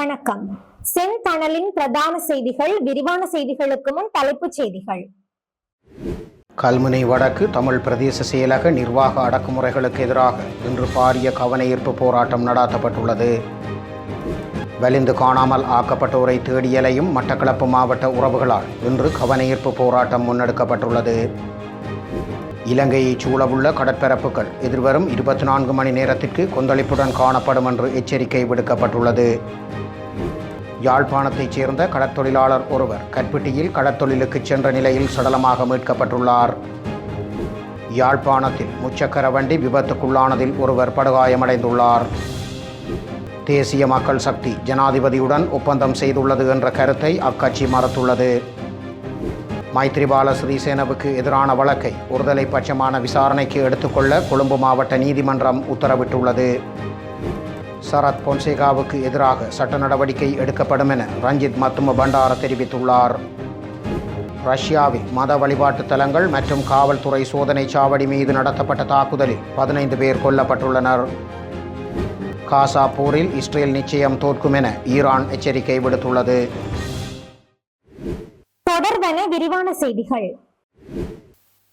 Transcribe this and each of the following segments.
வணக்கம். செந்தணலின் பிரதான செய்திகள் விரிவான செய்திகளுக்கு முன் தலைப்புச் செய்திகள். கல்முனை வடக்கு தமிழ் பிரதேச செயலக நிர்வாக அடக்குமுறைகளுக்கு எதிராக இன்று பாரிய கவனஈர்ப்பு போராட்டம் நடாத்தப்பட்டுள்ளது. வலிந்து காணாமல் ஆக்கப்பட்டோரை தேடியலையும் மட்டக்களப்பு மாவட்ட உறவுகளால் இன்று கவனஈர்ப்பு போராட்டம் முன்னெடுக்கப்பட்டுள்ளது. இலங்கையைச் சூழவுள்ள கடற்பரப்புகள் எதிர்வரும் இருபத்தி நான்கு மணி நேரத்திற்கு கொந்தளிப்புடன் காணப்படும் என்று எச்சரிக்கை விடுக்கப்பட்டுள்ளது. யாழ்ப்பாணத்தைச் சேர்ந்த கடற்தொழிலாளர் ஒருவர் கற்பிட்டியில் கடற்தொழிலுக்கு சென்ற நிலையில் சடலமாக மீட்கப்பட்டுள்ளார். யாழ்ப்பாணத்தில் முச்சக்கர வண்டி விபத்துக்குள்ளானதில் ஒருவர் படுகாயமடைந்துள்ளார். தேசிய மக்கள் சக்தி ஜனாதிபதியுடன் ஒப்பந்தம் செய்துள்ளது என்ற கருத்தை அக்கட்சி மறுத்துள்ளது. மைத்ரிபால ஸ்ரீசேனவுக்கு எதிரான வழக்கை ஒருதலை பட்சமான விசாரணைக்கு எடுத்துக்கொள்ள கொழும்பு மாவட்ட நீதிமன்றம் உத்தரவிட்டுள்ளது. சரத் பொன்சேகாவுக்கு எதிராக சட்ட நடவடிக்கை எடுக்கப்படும் என ரஞ்சித் மத்தும பண்டார தெரிவித்துள்ளார். ரஷ்யாவில் மத வழிபாட்டு தலங்கள் மற்றும் காவல்துறை சோதனை சாவடி மீது நடத்தப்பட்ட தாக்குதலில் பதினைந்து பேர் கொல்லப்பட்டுள்ளனர். காசா போரில் இஸ்ரேல் நிச்சயம் தோற்கும் என ஈரான் எச்சரிக்கை விடுத்துள்ளது. தொடர்வன விரிவான செய்திகள்.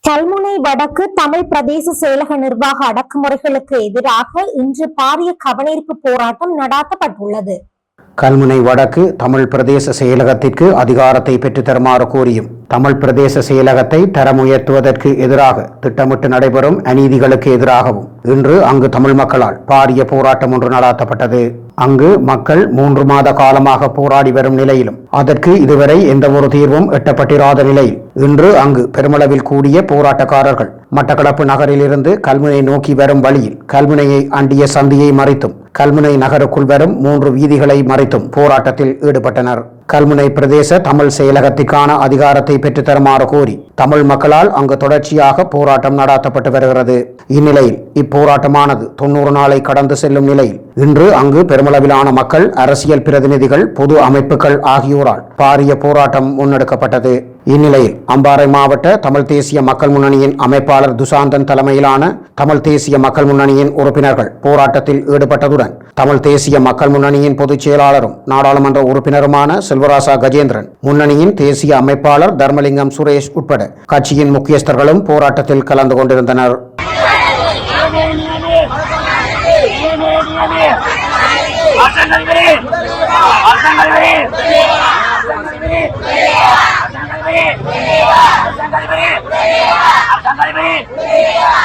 கல்முனை வடக்கு தமிழ் பிரதேச செயலக நிர்வாக அடக்குமுறைகளுக்கு எதிராக இன்று பாரிய கவனீர்ப்பு போராட்டம் நடாத்தப்பட்டுள்ளது. கல்முனை வடக்கு தமிழ் பிரதேச செயலகத்திற்கு அதிகாரத்தை பெற்று தருமாறு கோரியும். தமிழ் பிரதேச செயலகத்தை தரம் உயர்த்துவதற்கு எதிராக திட்டமிட்டு நடைபெறும் அநீதிகளுக்கு எதிராகவும் இன்று அங்கு தமிழ் மக்களால் பாரிய போராட்டம் ஒன்று நடாத்தப்பட்டது. அங்கு மக்கள் மூன்று மாத காலமாக போராடி வரும் நிலையிலும். அதற்கு இதுவரை எந்த ஒரு தீர்வும் எட்டப்பட்டிராத நிலையில். இன்று அங்கு பெருமளவில் கூடிய போராட்டக்காரர்கள். மட்டக்களப்பு நகரிலிருந்து கல்முனை நோக்கி வரும் வழியில் கல்முனையை அண்டிய சந்தியை மறைத்தும் கல்முனை நகருக்குள் வரும் மூன்று வீதிகளை மறைத்தும் போராட்டத்தில் ஈடுபட்டனர். கல்முனை பிரதேச தமிழ் செயலகத்திற்கான அதிகாரத்தை பெற்றுத்தருமாறு கோரி தமிழ் மக்களால் அங்கு தொடர்ச்சியாக போராட்டம் நடாத்தப்பட்டு வருகிறது. இந்நிலையில் இப்போராட்டமானது தொண்ணூறு நாளை கடந்து செல்லும் நிலையில் இன்று அங்கு பெருமளவிலான மக்கள் அரசியல் பிரதிநிதிகள் பொது அமைப்புகள் ஆகியோரால் பாரிய போராட்டம் முன்னெடுக்கப்பட்டது. இந்நிலையில் அம்பாறை மாவட்ட தமிழ் தேசிய மக்கள் முன்னணியின் அமைப்பாளர் துசாந்தன் தலைமையிலான தமிழ் தேசிய மக்கள் முன்னணியின் உறுப்பினர்கள் போராட்டத்தில் ஈடுபட்டதுடன் தமிழ் தேசிய மக்கள் முன்னணியின் பொதுச் செயலாளரும் நாடாளுமன்ற உறுப்பினருமான செல்வராசா கஜேந்திரன் முன்னணியின் தேசிய அமைப்பாளர் தர்மலிங்கம் சுரேஷ் உட்பட கட்சியின் முக்கியஸ்தர்களும் போராட்டத்தில் கலந்து கொண்டிருந்தனர்.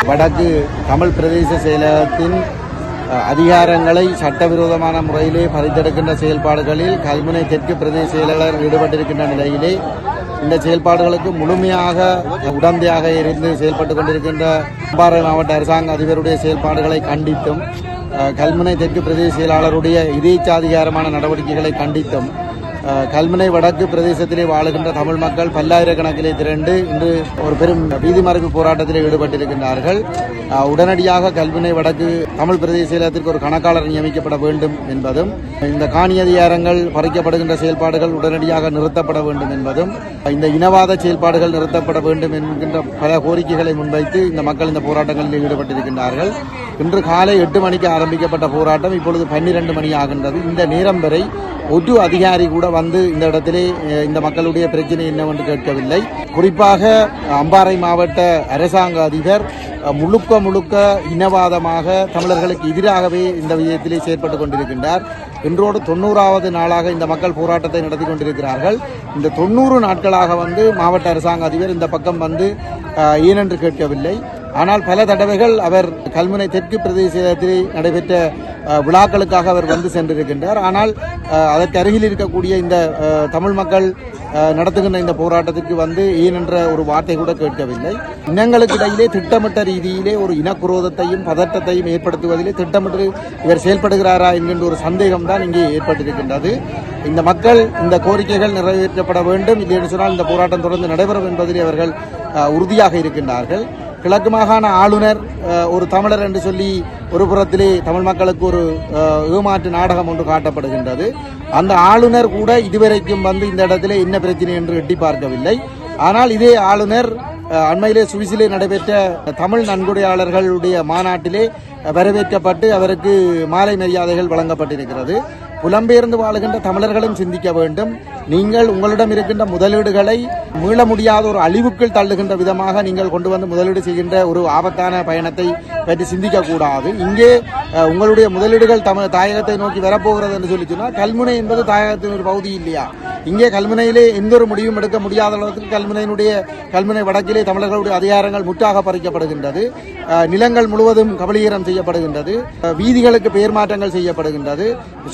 வடக்கு தமிழ் பிரதேச செயலகத்தின் அதிகாரங்களை சட்டவிரோதமான முறையிலே பறித்தெடுக்கின்ற செயல்பாடுகளில் கல்முனை தெற்கு பிரதேச செயலாளர் ஈடுபட்டிருக்கின்ற நிலையிலே இந்த செயல்பாடுகளுக்கு முழுமையாக உடந்தையாக இருந்து செயல்பட்டுக் கொண்டிருக்கின்ற அம்பாறை மாவட்ட அரசாங்க அதிபருடைய செயல்பாடுகளை கண்டித்தும் கல்முனை தெற்கு பிரதேச செயலாளருடைய இதேச்சாதிகாரமான நடவடிக்கைகளை கண்டித்தும் கல்முனை வடக்கு பிரதேசத்திலே வாழுகின்ற தமிழ் மக்கள் பல்லாயிரக்கணக்கிலே திரண்டு இன்று ஒரு பெரும் வீதி மறைப்பு போராட்டத்தில் ஈடுபட்டிருக்கின்றார்கள். உடனடியாக கல்முனை வடக்கு தமிழ் பிரதேச ஒரு கணக்காளர் நியமிக்கப்பட வேண்டும் என்பதும் இந்த காணி அதிகாரங்கள் பறிக்கப்படுகின்ற செயல்பாடுகள் உடனடியாக நிறுத்தப்பட வேண்டும் என்பதும் இந்த இனவாத செயல்பாடுகள் நிறுத்தப்பட வேண்டும் என்கின்ற பல கோரிக்கைகளை முன்வைத்து இந்த மக்கள் இந்த போராட்டங்களில் ஈடுபட்டிருக்கின்றார்கள். இன்று காலை எட்டு மணிக்கு ஆரம்பிக்கப்பட்ட போராட்டம் இப்பொழுது பன்னிரண்டு மணி ஆகின்றது. இந்த நேரம் வரை ஒரு அதிகாரி கூட வந்து இந்த இடத்திலே இந்த மக்களுடைய பிரச்சனை என்னவென்று கேட்கவில்லை. குறிப்பாக அம்பாறை மாவட்ட அரசாங்க அதிபர் முழுக்க முழுக்க இனவாதமாக தமிழர்களுக்கு எதிராகவே இந்த விஜயத்திலே செயற்பட்டு கொண்டிருக்கின்றார். இன்றோடு தொண்ணூறாவது நாளாக இந்த மக்கள் போராட்டத்தை நடத்தி கொண்டிருக்கிறார்கள். இந்த தொண்ணூறு நாட்களாக வந்து மாவட்ட அரசாங்க அதிபர் இந்த பக்கம் வந்து ஏனென்று கேட்கவில்லை. ஆனால் பல தடவைகள் அவர் கல்முனை தெற்கு பிரதேசத்தில் நடைபெற்ற விழாக்களுக்காக அவர் வந்து சென்றிருக்கின்றார். ஆனால் அதற்கு அருகில் இருக்கக்கூடிய இந்த தமிழ் மக்கள் நடத்துகின்ற இந்த போராட்டத்திற்கு வந்து ஏன் என்ற ஒரு வார்த்தை கூட கேட்கவில்லை. இனங்களுக்கு இடையிலே திட்டமிட்ட ரீதியிலே ஒரு இனக்குரோதத்தையும் பதட்டத்தையும் ஏற்படுத்துவதிலே திட்டமிட்டு இவர் செயல்படுகிறாரா என்கின்ற ஒரு சந்தேகம் தான் இங்கே ஏற்பட்டிருக்கின்றது. இந்த மக்கள் இந்த கோரிக்கைகள் நிறைவேற்றப்பட வேண்டும். இல்லை என்று சொன்னால் இந்த போராட்டம் தொடர்ந்து நடைபெறும் என்பதில் அவர்கள் உறுதியாக இருக்கின்றார்கள். கிழக்கு மாகாண ஆளுநர் ஒரு தமிழர் என்று சொல்லி ஒரு புறத்திலே தமிழ் மக்களுக்கு ஒரு ஏமாற்று நாடகம் ஒன்று காட்டப்படுகின்றது. அந்த ஆளுநர் கூட இதுவரைக்கும் வந்து இந்த இடத்திலே என்ன பிரச்சனை என்று எட்டி பார்க்கவில்லை. ஆனால் இதே ஆளுநர் அண்மையிலே சுவிஸிலே நடைபெற்ற தமிழ் நன்கொடையாளர்களுடைய மாநாட்டிலே வரவேற்கப்பட்டு அவருக்கு மாலை மரியாதைகள் வழங்கப்பட்டிருக்கிறது. புலம்பெயர்ந்து வாழுகின்ற தமிழர்களும் சிந்திக்க வேண்டும். நீங்கள் உங்களிடம் இருக்கின்ற முதலீடுகளை மீள முடியாத ஒரு அழிவுக்குள் தள்ளுகின்ற விதமாக நீங்கள் கொண்டு வந்து முதலீடு செய்கின்ற ஒரு ஆபத்தான பயணத்தை பற்றி சிந்திக்கக்கூடாது. இங்கே உங்களுடைய முதலீடுகள் தமிழ் தாயகத்தை நோக்கி வரப்போகிறது என்று சொல்லி சொன்னால் கல்முனை என்பது தாயகத்தின் ஒரு பகுதி இல்லையா? இங்கே கல்முனையிலே எந்த ஒரு முடிவும் எடுக்க முடியாத அளவுக்கு கல்முனையினுடைய கல்முனை வடக்கிலே தமிழர்களுடைய அதிகாரங்கள் முற்றாக பறிக்கப்படுகின்றது. நிலங்கள் முழுவதும் கபலீகரம் செய்யப்படுகின்றது. வீதிகளுக்கு பெயர் மாற்றங்கள் செய்யப்படுகின்றது.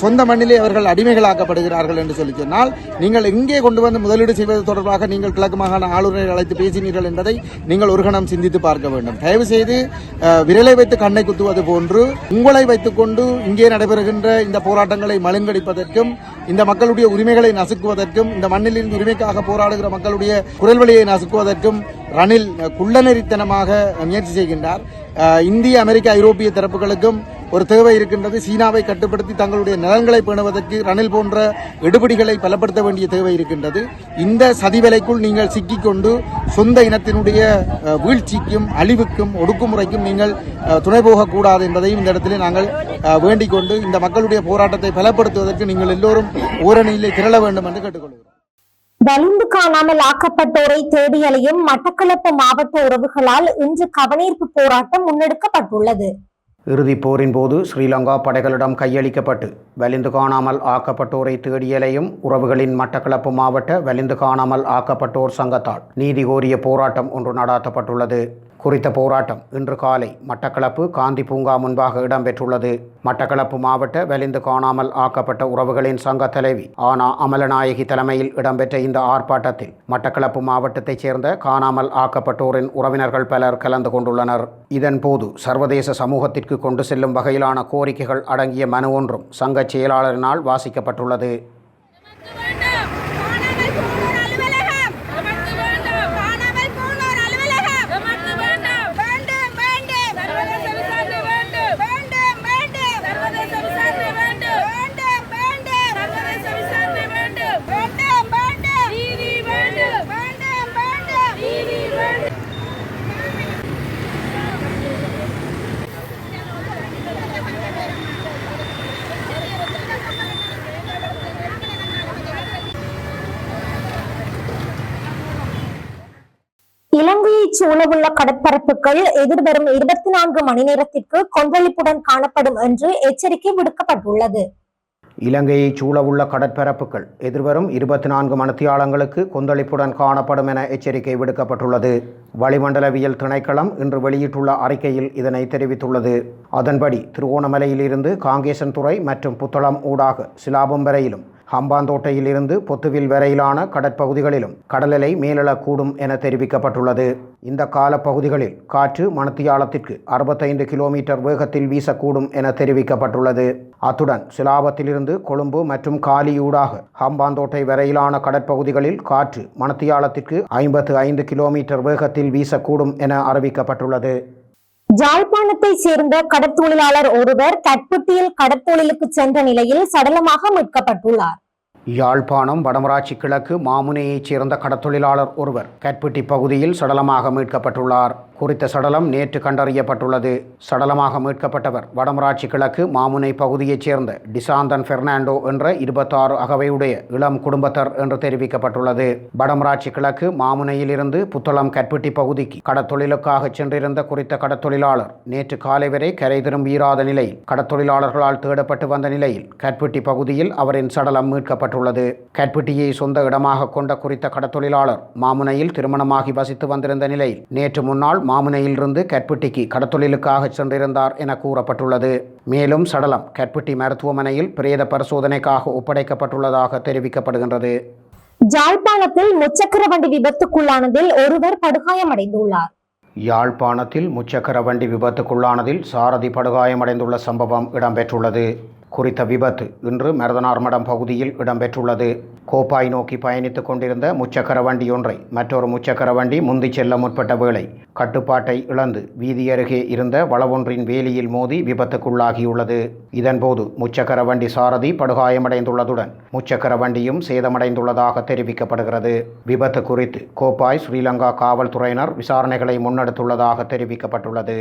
சொந்த மண்ணிலே அவர்கள் அடிமைகளாக்கப்படுகிறார்கள் என்று சொல்லி சொன்னால் நீங்கள் எங்கே கொண்டு வந்து முதலீடு செய்வது தொடர்பாக நீங்கள் கிழக்கு மாகாண ஆளுநரை அழைத்து பேசினீர்கள் என்பதை நீங்கள் ஒரு கணம் சிந்தித்து பார்க்க வேண்டும். தயவு செய்து விரலை வைத்து கண்ணை குத்துவது போன்று உங்களை வைத்துக்கொண்டு இங்கே நடைபெறுகின்ற இந்த போராட்டங்களை மழுங்கடிப்பதற்கும் இந்த மக்களுடைய உரிமைகளை நசுக்குவதற்கும் இந்த மண்ணில் இருந்து உரிமைக்காக போராடுகிற மக்களுடைய குரல் வழியை நசுக்குவதற்கும் ரணில் குள்ளநெறித்தனமாக முயற்சி செய்கின்றார். இந்திய அமெரிக்க ஐரோப்பிய தரப்புகளுக்கும் ஒரு தேவை இருக்கின்றது. சீனாவை கட்டுப்படுத்தி தங்களுடைய நலன்களை பேணுவதற்கு ரணில் போன்ற எடுபடிகளை பலப்படுத்த வேண்டிய தேவை இருக்கின்றது. இந்த சதிவலைக்குள் நீங்கள் சிக்கிக்கொண்டு சொந்த இனத்தினுடைய வீழ்ச்சிக்கும் அழிவுக்கும் ஒடுக்குமுறைக்கும் நீங்கள் துணை போகக்கூடாது என்பதையும் இந்த இடத்திலே நாங்கள் அஹ், வேண்டிக் கொண்டு இந்த மக்களுடைய போராட்டத்தை பலப்படுத்துவதற்கு நீங்கள் எல்லோரும் ஓரணியிலே திரள வேண்டும் என்று கேட்டுக்கொள்கிறோம். வலிந்து காணாமல் ஆக்கப்பட்டோரை தேடி அலையும் மட்டக்களப்பு மாவட்ட உறவுகளால் இன்று கவனீர்ப்பு போராட்டம் முன்னெடுக்கப்பட்டுள்ளது. இறுதிப் போரின் போது ஸ்ரீலங்கா படைகளிடம் கையளிக்கப்பட்டு வலிந்து காணாமல் ஆக்கப்பட்டோரை தேடியலையும் உறவுகளின் மட்டக்களப்பு மாவட்ட வலிந்து காணாமல் ஆக்கப்பட்டோர் சங்கத்தால் நீதி கோரிய போராட்டம் ஒன்று நடாத்தப்பட்டுள்ளது. குறித்த போராட்டம் இன்று காலை மட்டக்களப்பு காந்தி பூங்கா முன்பாக இடம்பெற்றுள்ளது. மட்டக்களப்பு மாவட்ட வலிந்து காணாமல் ஆக்கப்பட்ட உறவுகளின் சங்க தலைவி ஆனா அமலநாயகி தலைமையில் இடம்பெற்ற இந்த ஆர்ப்பாட்டத்தில் மட்டக்களப்பு மாவட்டத்தைச் சேர்ந்த காணாமல் ஆக்கப்பட்டோரின் உறவினர்கள் பலர் கலந்து கொண்டுள்ளனர். இதன்போது சர்வதேச சமூகத்திற்கு கொண்டு செல்லும் வகையிலான கோரிக்கைகள் அடங்கிய மனு ஒன்றும் சங்கச் செயலாளரினால் வாசிக்கப்பட்டுள்ளது எமக்கு வேண்டும் காணாமல் போனோர் அலுவலகம் எமக்கு வேண்டும் வேண்டும் வேண்டும் சர்வதேச விசாரணை வேண்டும் வேண்டும் வேண்டும் சர்வதேச விசாரணை வேண்டும் வேண்டும் வேண்டும் சர்வதேச விசாரணை வேண்டும் வேண்டும் வேண்டும் நீதி வேண்டும் வேண்டும் வேண்டும் நீதி வேண்டும் இலங்கையைச் சூழவுள்ள கடற்பரப்புகள் எதிர்வரும் இருபத்தி நான்கு மணி நேரத்திற்கு கொந்தளிப்புடன் காணப்படும் என்று எச்சரிக்கை விடுக்கப்பட்டுள்ளது. இலங்கையைச் சூழவுள்ள கடற்பரப்புகள் எதிர்வரும் இருபத்தி நான்கு மணித்தியாலங்களுக்கு கொந்தளிப்புடன் காணப்படும் என எச்சரிக்கை விடுக்கப்பட்டுள்ளது. வளிமண்டலவியல் திணைக்களம் இன்று வெளியிட்டுள்ள அறிக்கையில் இதனை தெரிவித்துள்ளது. அதன்படி திருகோணமலையிலிருந்து காங்கேசன்துறை மற்றும் புத்தளம் ஊடாக சிலாபம் வரையிலும் ஹம்பாந்தோட்டையிலிருந்து பொத்துவில் வரையிலான கடற்பகுதிகளிலும் கடலலை மேலெழக்கூடும் என தெரிவிக்கப்பட்டுள்ளது. இந்த காலப்பகுதிகளில் காற்று மணத்தியாலத்திற்கு அறுபத்தைந்து கிலோமீட்டர் வேகத்தில் வீசக்கூடும் என தெரிவிக்கப்பட்டுள்ளது. அத்துடன் சிலாபத்திலிருந்து கொழும்பு மற்றும் காலியூடாக ஹம்பாந்தோட்டை வரையிலான கடற்பகுதிகளில் காற்று மணத்தியாலத்திற்கு ஐம்பத்து ஐந்து கிலோமீட்டர் வேகத்தில் வீசக்கூடும் என அறிவிக்கப்பட்டுள்ளது. ஜாழ்ப்பாணத்தை சேர்ந்த கடற்தொழிலாளர் ஒருவர் கட்புட்டியில் கடற்தொழிலுக்கு சென்ற நிலையில் சடலமாக மீட்கப்பட்டுள்ளார். யாழ்ப்பாணம் வடமராட்சி கிழக்கு மாமுனையைச் சேர்ந்த கடத்தொழிலாளர் ஒருவர் கட்பிட்டி பகுதியில் சடலமாக மீட்கப்பட்டுள்ளார். குறித்த சடலம் நேற்று கண்டறியப்பட்டுள்ளது. சடலமாக மீட்கப்பட்டவர் வடமராட்சி கிழக்கு மாமுனை பகுதியைச் சேர்ந்த டிசாந்தன் பெர்னாண்டோ என்ற இருபத்தாறு அகவையுடைய இளம் குடும்பத்தர் என்று தெரிவிக்கப்பட்டுள்ளது. வடமராட்சி கிழக்கு மாமுனையிலிருந்து புத்தளம் கற்பிட்டி பகுதிக்கு கடத்தொழிலுக்காக சென்றிருந்த குறித்த கடத்தொழிலாளர் நேற்று காலை வரை கரை திரும்பியிராத நிலையில் கடத்தொழிலாளர்களால் தேடப்பட்டு வந்த நிலையில் கற்பிட்டி பகுதியில் அவரின் சடலம் மீட்கப்பட்டுள்ளது. கட்பிட்டியை சொந்த இடமாக கொண்ட குறித்த கடத்தொழிலாளர் மாமுனையில் திருமணமாகி வசித்து வந்திருந்த நிலையில் நேற்று முன்னாள் மாமுனையிலிருந்து கட்பிட்டிக்கு கடத்தொழிலுக்காக சென்றிருந்தார் என கூறப்பட்டுள்ளது. மேலும் சடலம் கட்பிட்டி மருத்துவமனையில் பிரேத பரிசோதனைக்காக ஒப்படைக்கப்பட்டுள்ளதாக தெரிவிக்கப்படுகின்றது. ஜாழ்ப்பாணத்தில் முச்சக்கர வண்டி விபத்துக்குள்ளானதில் ஒருவர் படுகாயமடைந்துள்ளார். யாழ்ப்பாணத்தில் முச்சக்கர வண்டி விபத்துக்குள்ளானதில் சாரதி படுகாயமடைந்துள்ள சம்பவம் இடம்பெற்றுள்ளது. குறித்த விபத்து இன்று மருதனார்மடம் பகுதியில் இடம்பெற்றுள்ளது. கோப்பாய் நோக்கி பயணித்துக் கொண்டிருந்த முச்சக்கர வண்டி ஒன்றை மற்றொரு முச்சக்கர வண்டி முந்தி செல்ல முற்பட்ட வேளை கட்டுப்பாட்டை இழந்து வீதி அருகே இருந்த வளவொன்றின் வேலியில் மோதி விபத்துக்குள்ளாகியுள்ளது. இதன்போது முச்சக்கர வண்டி சாரதி படுகாயமடைந்துள்ளதுடன் முச்சக்கர வண்டியும் சேதமடைந்துள்ளதாக தெரிவிக்கப்படுகிறது. விபத்து குறித்து கோப்பாய் ஸ்ரீலங்கா காவல்துறையினர் விசாரணைகளை முன்னெடுத்துள்ளதாக தெரிவிக்கப்பட்டுள்ளது.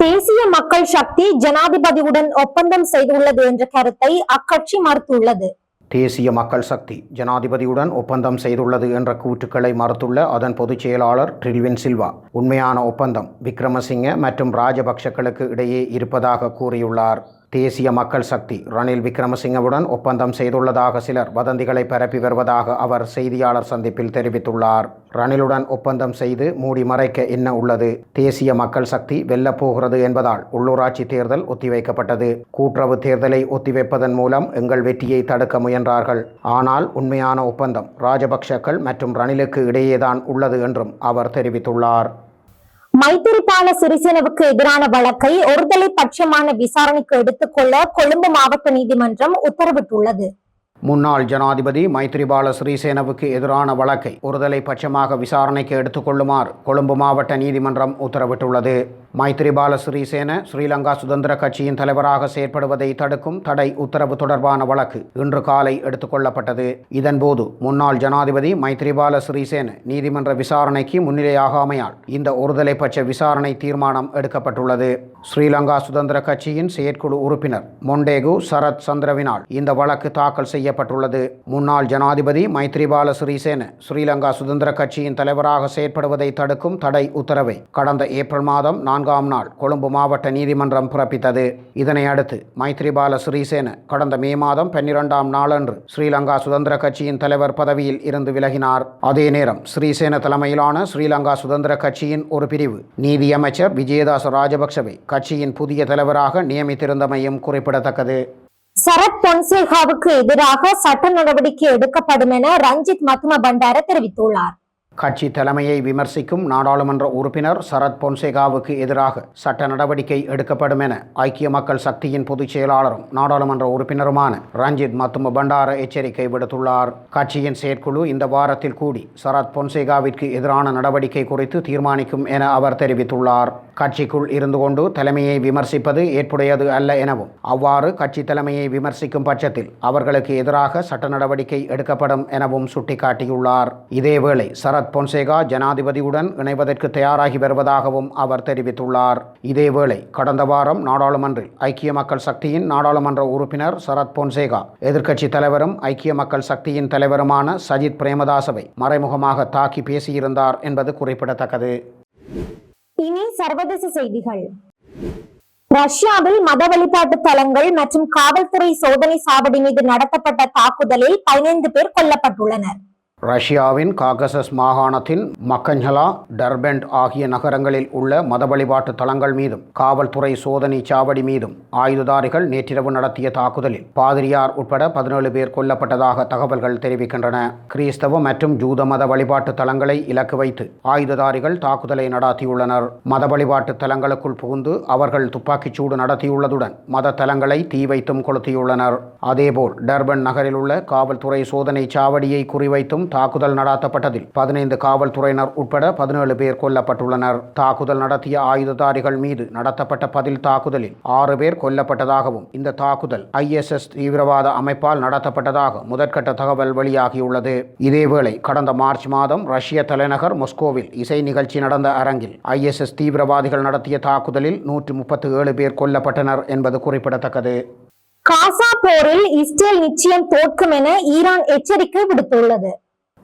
தேசிய மக்கள் சக்தி ஜனாதிபதியுடன் ஒப்பந்தம் செய்துள்ளது என்ற கருத்தை அக்கட்சி மறுத்துள்ளது. தேசிய மக்கள் சக்தி ஜனாதிபதியுடன் ஒப்பந்தம் செய்துள்ளது என்ற கூற்றுக்களை மறுத்துள்ள அதன் பொதுச் செயலாளர் ட்ரில்வின் சில்வா உண்மையான ஒப்பந்தம் விக்ரமசிங்க மற்றும் ராஜபக்ஷக்களுக்கு இடையே இருப்பதாக கூறியுள்ளார். தேசிய மக்கள் சக்தி ரணில் விக்ரமசிங்கவுடன் ஒப்பந்தம் செய்துள்ளதாக சிலர் வதந்திகளை பரப்பி வருவதாக அவர் செய்தியாளர் சந்திப்பில் தெரிவித்துள்ளார். ரணிலுடன் ஒப்பந்தம் செய்து மூடி மறைக்க என்ன உள்ளது? தேசிய மக்கள் சக்தி வெல்லப் போகிறது என்பதால் உள்ளூராட்சி தேர்தல் ஒத்திவைக்கப்பட்டது. கூட்டுறவு தேர்தலை ஒத்திவைப்பதன் மூலம் எங்கள் வெற்றியை தடுக்க முயன்றார்கள். ஆனால் உண்மையான ஒப்பந்தம் ராஜபக்ஷக்கள் மற்றும் ரணிலுக்கு இடையேதான் உள்ளது என்றும் அவர் தெரிவித்துள்ளார். மைத்திரிபால சிறிசேனவுக்கு எதிரான வழக்கை ஒருதலை பட்சமான விசாரணைக்கு எடுத்துக்கொள்ள கொழும்பு மாவட்ட நீதிமன்றம் உத்தரவிட்டுள்ளது. முன்னாள் ஜனாதிபதி மைத்ரிபால சிறிசேனவுக்கு எதிரான வழக்கை ஒருதலை பட்சமாக விசாரணைக்கு எடுத்துக்கொள்ளுமாறு கொழும்பு மாவட்ட நீதிமன்றம் உத்தரவிட்டுள்ளது. மைத்ரிபால சிறிசேன ஸ்ரீலங்கா சுதந்திர கட்சியின் தலைவராக செயற்படுவதை தடுக்கும் தடை உத்தரவு தொடர்பான வழக்கு இன்று காலை எடுத்துக்கொள்ளப்பட்டது இதன்போது முன்னாள் ஜனாதிபதி மைத்ரிபால சிறிசேன நீதிமன்ற விசாரணைக்கு முன்னிலையாகாமையால் இந்த ஒருதலை பட்ச விசாரணை தீர்மானம் எடுக்கப்பட்டுள்ளது. ஸ்ரீலங்கா சுதந்திர கட்சியின் செயற்குழு உறுப்பினர் மொண்டேகு சரத் சந்திரவினால் இந்த வழக்கு தாக்கல் செய்யப்பட்டுள்ளது. முன்னாள் ஜனாதிபதி மைத்ரிபால சிறிசேன ஸ்ரீலங்கா சுதந்திர கட்சியின் தலைவராக செயற்படுவதை தடுக்கும் தடை உத்தரவை கடந்த ஏப்ரல் மாதம் நான்காம் நாள் கொழும்பு மாவட்ட நீதிமன்றம் பிறப்பித்தது. இதனை அடுத்து மைத்ரிபால சிறிசேன கடந்த மே மாதம் பன்னிரெண்டாம் நாளன்று ஸ்ரீலங்கா சுதந்திர கட்சியின் தலைவர் பதவியில் இருந்து விலகினார். அதே நேரம் ஸ்ரீசேன தலைமையிலான ஸ்ரீலங்கா சுதந்திர கட்சியின் ஒரு பிரிவு நீதியமைச்சர் விஜயதாச ராஜபக்சவை கட்சியின் புதிய தலைவராக நியமித்திருந்தமையும் குறிப்பிடத்தக்கது. சரத் பொன்சேகாவுக்கு எதிராக சட்ட நடவடிக்கை எடுக்கப்படும் என ரஞ்சித் மத்ம பண்டார தெரிவித்துள்ளார். கட்சி தலைமையை விமர்சிக்கும் நாடாளுமன்ற உறுப்பினர் சரத் பொன்சேகாவுக்கு எதிராக சட்ட நடவடிக்கை எடுக்கப்படும் என ஐக்கிய மக்கள் சக்தியின் பொதுச் செயலாளரும் நாடாளுமன்ற உறுப்பினருமான ரஞ்சித் மத்தும பண்டார எச்சரிக்கை விடுத்துள்ளார். கட்சியின் செயற்குழு இந்த வாரத்தில் கூடி சரத் பொன்சேகாவிற்கு எதிரான நடவடிக்கை குறித்து தீர்மானிக்கும் என அவர் தெரிவித்துள்ளார். கட்சிக்குள் இருந்து கொண்டு தலைமையை விமர்சிப்பது ஏற்புடையது அல்ல எனவும் அவ்வாறு கட்சி தலைமையை விமர்சிக்கும் பட்சத்தில் அவர்களுக்கு எதிராக சட்ட நடவடிக்கை எடுக்கப்படும் எனவும் சுட்டிக்காட்டியுள்ளார். இதேவேளை சரத் பொன்சேகா ஜனாதிபதியுடன் இணைவதற்கு தயாராகி வருவதாகவும் அவர் தெரிவித்துள்ளார். இதேவேளை கடந்த வாரம் நாடாளுமன்றில் ஐக்கிய மக்கள் சக்தியின் நாடாளுமன்ற உறுப்பினர் சரத் பொன்சேகா எதிர்க்கட்சித் தலைவரும் ஐக்கிய மக்கள் சக்தியின் தலைவருமான சஜித் பிரேமதாசவை மறைமுகமாக தாக்கி பேசியிருந்தார் என்பது குறிப்பிடத்தக்கது. இனி சர்வதேச செய்திகள். ரஷ்யாவில் மத வழிபாட்டு தலங்கள் மற்றும் காவல்துறை சோதனை சாவடி மீது நடத்தப்பட்ட தாக்குதலில் பதினைந்து பேர் கொல்லப்பட்டுள்ளனர். ரஷ்யாவின் காகசஸ் மாகாணத்தின் மக்கஞ்சலா டர்பெண்ட் ஆகிய நகரங்களில் உள்ள மத வழிபாட்டு தலங்கள் மீதும் காவல்துறை சோதனை சாவடி மீதும் ஆயுததாரிகள் நேற்றிரவு நடத்திய தாக்குதலில் பாதிரியார் உட்பட பதினேழு பேர் கொல்லப்பட்டதாக தகவல்கள் தெரிவிக்கின்றன. கிறிஸ்தவ மற்றும் ஜூத மத வழிபாட்டு தலங்களை இலக்கு வைத்து ஆயுததாரிகள் தாக்குதலை நடாத்தியுள்ளனர். மத வழிபாட்டு தலங்களுக்குள் புகுந்து அவர்கள் துப்பாக்கிச்சூடு நடத்தியுள்ளதுடன் மத தலங்களை தீ வைத்தும் கொளுத்தியுள்ளனர். அதேபோல் டர்பன் நகரில் உள்ள காவல்துறை சோதனை சாவடியை குறிவைத்தும் தாக்குதல் நடாத்தப்பட்டதில் பதினைந்து காவல்துறையினர் உட்பட பதினேழு பேர் கொல்லப்பட்டுள்ளனர். தாக்குதல் நடத்திய ஆயுததாரிகள் மீது நடத்தப்பட்ட பதில் தாக்குதலில் ஆறு பேர் கொல்லப்பட்டதாகவும் இந்த தாக்குதல் ஐஎஸ்எஸ் தீவிரவாத அமைப்பால் நடத்தப்பட்டதாக முதற்கட்ட தகவல் வெளியாகியுள்ளது. இதேவேளை கடந்த மார்ச் மாதம் ரஷ்ய தலைநகர் மொஸ்கோவில் இசை நிகழ்ச்சி நடந்த அரங்கில் ஐஎஸ்எஸ் தீவிரவாதிகள் நடத்திய தாக்குதலில் நூற்று முப்பத்து ஏழு பேர் கொல்லப்பட்டனர் என்பது குறிப்பிடத்தக்கது. காசா போரில் இஸ்ரேல் நிச்சயம் தோற்கும் என ஈரான் எச்சரிக்கை விடுத்துள்ளது.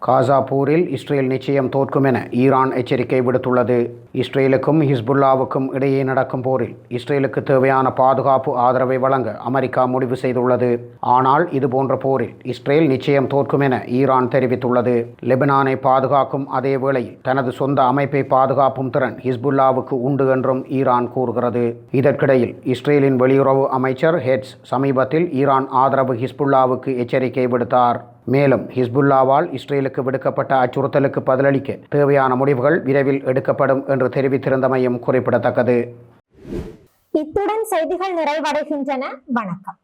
காசா போரில் இஸ்ரேல் நிச்சயம் தோற்கும் என ஈரான் எச்சரிக்கை விடுத்துள்ளது. இஸ்ரேலுக்கும் ஹிஸ்புல்லாவுக்கும் இடையே நடக்கும் போரில் இஸ்ரேலுக்கு தேவையான பாதுகாப்பு ஆதரவை வழங்க அமெரிக்கா முடிவு செய்துள்ளது. ஆனால் இதுபோன்ற போரில் இஸ்ரேல் நிச்சயம் தோற்கும் என ஈரான் தெரிவித்துள்ளது. லெபனானை பாதுகாக்கும் அதே வேளையில் தனது சொந்த அமைப்பை பாதுகாப்பும் திறன் ஹிஸ்புல்லாவுக்கு உண்டு என்றும் ஈரான் கூறுகிறது. இதற்கிடையில் இஸ்ரேலின் வெளியுறவு அமைச்சர் ஹெட்ஸ் சமீபத்தில் ஈரான் ஆதரவு ஹிஸ்புல்லாவுக்கு எச்சரிக்கை விடுத்தார். மேலும் ஹிஸ்புல்லாவால் இஸ்ரேலுக்கு விடுக்கப்பட்ட அச்சுறுத்தலுக்கு பதிலளிக்க தேவையான முடிவுகள் விரைவில் எடுக்கப்படும் என்று தெரிவித்திருந்தமையும் குறிப்பிடத்தக்கது. இத்துடன் செய்திகள் நிறைவடைகின்றன. வணக்கம்.